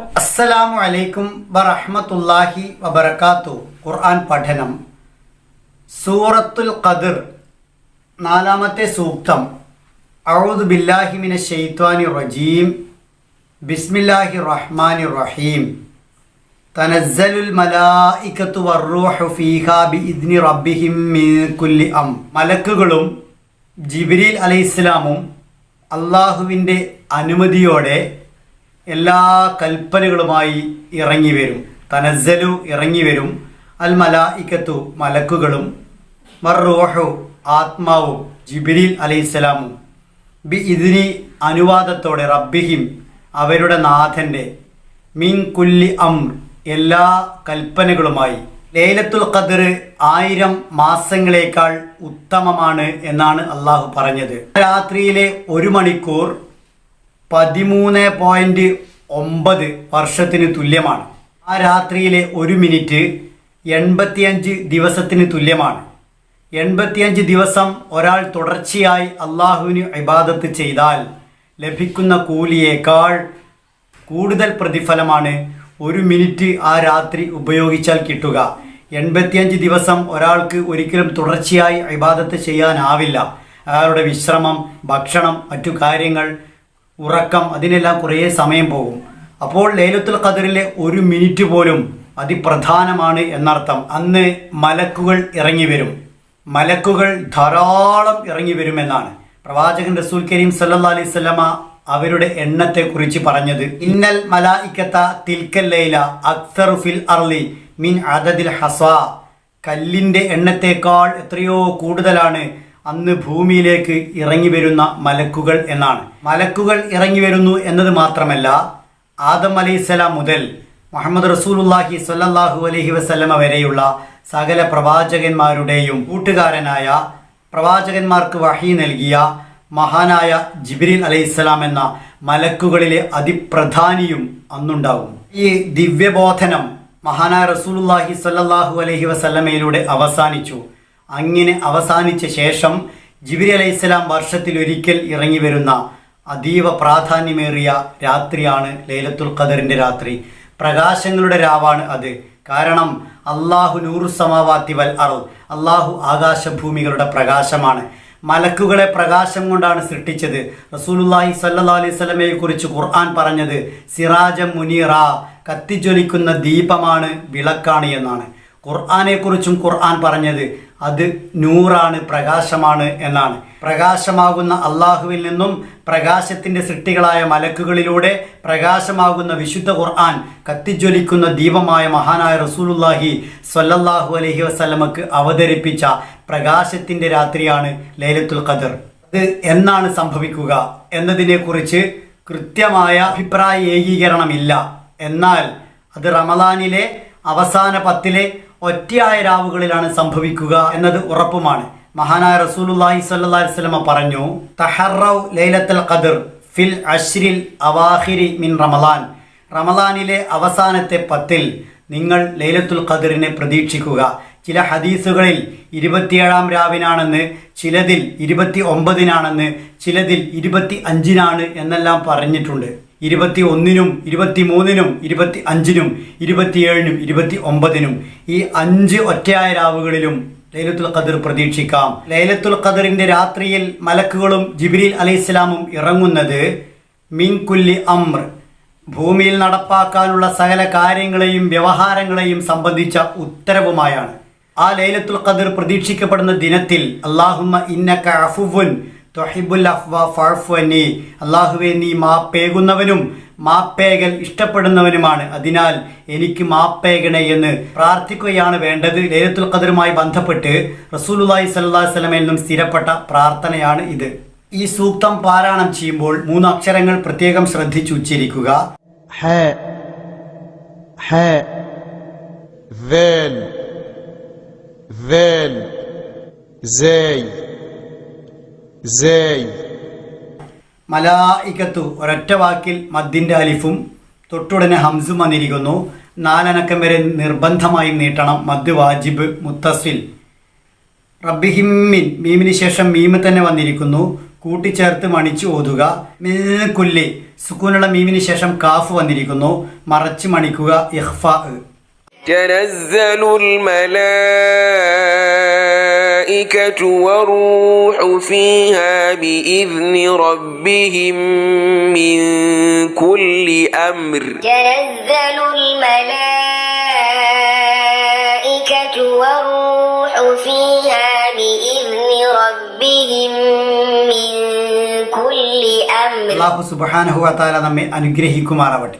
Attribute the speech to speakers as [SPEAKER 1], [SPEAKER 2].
[SPEAKER 1] അസ്സലാമു അലൈക്കും വറഹ്മത്തുള്ളാഹി വബറകാത്തു. ഖുർആൻ പഠനം. സൂറത്തുൽ ഖദർ നാലാമത്തെ സൂക്തം. അഊദു ബില്ലാഹി മിന ശൈത്വാനി റജീം. ബിസ്മില്ലാഹി റഹ്മാനി റഹീം. തനസ്സലുൽ മലായികത്തു വർറൂഹു ഫീഹാ ബിഇദ്നി റബ്ബിഹിം മിൻ കുല്ലി അം. മലക്കുകളും ജിബ്രീൽ അലൈഹിസ്സലാമും അള്ളാഹുവിന്റെ അനുമതിയോടെ എല്ലാ കൽപ്പനകളുമായി ഇറങ്ങി വരും. തനസ്സലു ഇറങ്ങി വരും. അൽ മലായിക്കത്തു മലക്കുകളും മർറൂഹു ആത്മാവും ജിബിരിൽ അലൈഹിസ്സലാമും. ബി ഇതിനി അനുവാദത്തോടെ റബ്ബിഹിം അവരുടെ നാഥന്റെ മീൻ കുല്ലി അംർ എല്ലാ കൽപ്പനകളുമായി. ലേലത്തുൽ ഖദർ ആയിരം മാസങ്ങളേക്കാൾ ഉത്തമമാണ് എന്നാണ് അള്ളാഹു പറഞ്ഞത്. രാത്രിയിലെ ഒരു മണിക്കൂർ പതിമൂന്ന് പോയിന്റ് ഒമ്പത് വർഷത്തിന് തുല്യമാണ്. ആ രാത്രിയിലെ ഒരു മിനിറ്റ് എൺപത്തിയഞ്ച് ദിവസത്തിന് തുല്യമാണ്. എൺപത്തിയഞ്ച് ദിവസം ഒരാൾ തുടർച്ചയായി അള്ളാഹുവിന് ഇബാദത്ത് ചെയ്താൽ ലഭിക്കുന്ന കൂലിയേക്കാൾ കൂടുതൽ പ്രതിഫലമാണ് ഒരു മിനിറ്റ് ആ രാത്രി ഉപയോഗിച്ചാൽ കിട്ടുക. എൺപത്തിയഞ്ച് ദിവസം ഒരാൾക്ക് ഒരിക്കലും തുടർച്ചയായി ഇബാദത്ത് ചെയ്യാനാവില്ല. അയാളുടെ വിശ്രമം ഭക്ഷണം മറ്റു കാര്യങ്ങൾ ഉറക്കം അതിനെല്ലാം കുറേ സമയം പോകും. അപ്പോൾ ലൈലത്തുൽ ഖദറിലെ ഒരു മിനിറ്റ് പോലും അതിപ്രധാനമാണ് എന്നർത്ഥം. അന്ന് മലക്കുകൾ ഇറങ്ങി വരും. മലക്കുകൾ ധാരാളം ഇറങ്ങി വരുമെന്നാണ്. പ്രവാചകൻ റസൂൽ കരീം സല്ലാ അലൈഹി സ്വലമ അവരുടെ എണ്ണത്തെക്കുറിച്ച് പറഞ്ഞത് ഇന്നൽ മലായിക്കത്ത തിൽക്കൽ ലൈല അക്സറു ഫിൽ അർലി മീൻ അദദിൽ ഹസ കല്ലിന്റെ എണ്ണത്തേക്കാൾ എത്രയോ കൂടുതലാണ് അന്ന് ഭൂമിയിലേക്ക് ഇറങ്ങി വരുന്ന മലക്കുകൾ എന്നാണ്. മലക്കുകൾ ഇറങ്ങി വരുന്നു എന്നത് മാത്രമല്ല ആദം അലൈസലാം മുതൽ മുഹമ്മദ് റസൂലുല്ലാഹി സ്വല്ലല്ലാഹു അലഹി വസ്ലമ വരെയുള്ള സകല പ്രവാചകന്മാരുടെയും കൂട്ടുകാരനായ പ്രവാചകന്മാർക്ക് വഹി നൽകിയ മഹാനായ ജിബ്രീൽ അലൈഹിസ്സലാം എന്ന മലക്കുകളിലെ അതിപ്രധാനിയും അന്നുണ്ടാവും. ഈ ദിവ്യബോധനം മഹാനായ റസൂലുല്ലാഹി സ്വല്ലല്ലാഹു അലഹി വസ്ലമയിലൂടെ അവസാനിച്ചു. അങ്ങനെ അവസാനിച്ച ശേഷം ജിബിരി അലൈഹിസ്സലാം വർഷത്തിൽ ഒരിക്കൽ ഇറങ്ങി വരുന്ന അതീവ പ്രാധാന്യമേറിയ രാത്രിയാണ് ലൈലത്തുൽ ഖദറിന്റെ രാത്രി. പ്രകാശങ്ങളുടെ രാവാണ് അത്. കാരണം അള്ളാഹു നൂറു സമാവാത്തി വൽ അറു അള്ളാഹു ആകാശഭൂമികളുടെ പ്രകാശമാണ്. മലക്കുകളെ പ്രകാശം കൊണ്ടാണ് സൃഷ്ടിച്ചത്. റസൂലുല്ലാഹി സല്ലാ അലൈഹി സ്വലമയെ കുറിച്ച് ഖുർആൻ പറഞ്ഞത് സിറാജം മുനീറ കത്തിജ്വലിക്കുന്ന ദീപമാണ് വിളക്കാണ് എന്നാണ്. ഖുർആാനെക്കുറിച്ചും ഖുർആൻ പറഞ്ഞത് അത് നൂറാണ് പ്രകാശമാണ് എന്നാണ്. പ്രകാശമാകുന്ന അള്ളാഹുവിൽ നിന്നും പ്രകാശത്തിന്റെ സൃഷ്ടികളായ മലക്കുകളിലൂടെ പ്രകാശമാകുന്ന വിശുദ്ധ ഖുർആൻ കത്തിജ്വലിക്കുന്ന ദീപമായ മഹാനായ റസൂലുല്ലാഹി സ്വല്ലല്ലാഹു അലഹി വസ്ലമക്ക് അവതരിപ്പിച്ച പ്രകാശത്തിന്റെ രാത്രിയാണ് ലൈലത്തുൽ ഖദർ. അത് എന്നാണ് സംഭവിക്കുക എന്നതിനെക്കുറിച്ച് കൃത്യമായ അഭിപ്രായ ഏകീകരണമില്ല. എന്നാൽ അത് റമദാനിലെ അവസാന പത്തിലെ ഒറ്റയായ രാവുകളിലാണ് സംഭവിക്കുക എന്നത് ഉറപ്പുമാണ്. മഹാനായ റസൂലുല്ലാഹി സ്വല്ലല്ലാഹി അലൈഹി വസല്ലമ പറഞ്ഞു തഹറൗ ലൈലത്തുൽ ഖദർ ഫിൽ അഷ്രിൽ അവാഹിരി മിൻ റമലാൻ. റമലാനിലെ അവസാനത്തെ പത്തിൽ നിങ്ങൾ ലൈലത്തുൽ ഖദറിനെ പ്രതീക്ഷിക്കുക. ചില ഹദീസുകളിൽ ഇരുപത്തിയേഴാം രാവിനാണെന്ന് ചിലതിൽ ഇരുപത്തി ഒമ്പതിനാണെന്ന് ചിലതിൽ ഇരുപത്തി അഞ്ചിനാണ് എന്നെല്ലാം പറഞ്ഞിട്ടുണ്ട്. ഇരുപത്തി ഒന്നിനും ഇരുപത്തി മൂന്നിനും ഇരുപത്തി അഞ്ചിനും ഇരുപത്തിയേഴിനും ഇരുപത്തി ഒമ്പതിനും ഈ അഞ്ച് ഒറ്റയായ രാവുകളിലും ലൈലത്തുൽ ഖദർ പ്രതീക്ഷിക്കാം. ലൈലത്തുൽ ഖദറിന്റെ രാത്രിയിൽ മലക്കുകളും ജിബ്രീൽ അലൈഹിസ്ലാമും ഇറങ്ങുന്നത് മിൻകുല്ലി അമ്ര ഭൂമിയിൽ നടപ്പാക്കാനുള്ള സകല കാര്യങ്ങളെയും വ്യവഹാരങ്ങളെയും സംബന്ധിച്ച ഉത്തരവുമായാണ്. ആ ലൈലത്തുൽ ഖദർ പ്രതീക്ഷിക്കപ്പെടുന്ന ദിനത്തിൽ അള്ളാഹുമ്മ ഇന്നക അഫുവുൻ തൊഹിബുൽ അഫ്വ ഫഅഫ്വനി അള്ളാഹുവെ നീ മാപ്പേകുന്നവനും മാപ്പേകൽ ഇഷ്ടപ്പെടുന്നവനുമാണ് അതിനാൽ എനിക്ക് മാപ്പേകണേ എന്ന് പ്രാർത്ഥിക്കുകയാണ് വേണ്ടത് ലൈലത്തുൽ ഖദറുമായി ബന്ധപ്പെട്ട് റസൂലുള്ളാഹി സ്വല്ലല്ലാഹി അലൈഹി വസല്ലമയിൽ നിന്നും സ്ഥിരപ്പെട്ട പ്രാർത്ഥനയാണ് ഇത് ഈ സൂക്തം പാരായണം ചെയ്യുമ്പോൾ മൂന്ന് അക്ഷരങ്ങൾ പ്രത്യേകം ശ്രദ്ധിച്ചു ഉച്ചരിക്കുക
[SPEAKER 2] حاء حاء ذال ذال زاي زاي
[SPEAKER 1] മലായിക്കത്തു ഒരൊറ്റ വാക്കിൽ മദ്ദിന്റെ അലിഫും തൊട്ടുടനെ ഹംസും വന്നിരിക്കുന്നു. നാലനക്കം വരെ നിർബന്ധമായും നീട്ടണം. മദ് വാജിബ് മുത്തസിൽ. റബ്ബിഹിമ്മിൻ മീമിന് ശേഷം മീമ് തന്നെ വന്നിരിക്കുന്നു. കൂട്ടിച്ചേർത്ത് മണിച്ചു ഓതുക. മിൽക്കുല്ലി സുക്കൂനുള്ള മീമിന് ശേഷം കാഫ് വന്നിരിക്കുന്നു. മറച്ചു മണിക്കുക ഇഹ്ഫ
[SPEAKER 3] الملائكة والروح فيها بإذن ربهم من كل أمر.
[SPEAKER 4] تنزل الملائكة والروح فيها بإذن ربهم من كل أمر.
[SPEAKER 1] الله سبحانه وتعالى نمي أنجره كمارا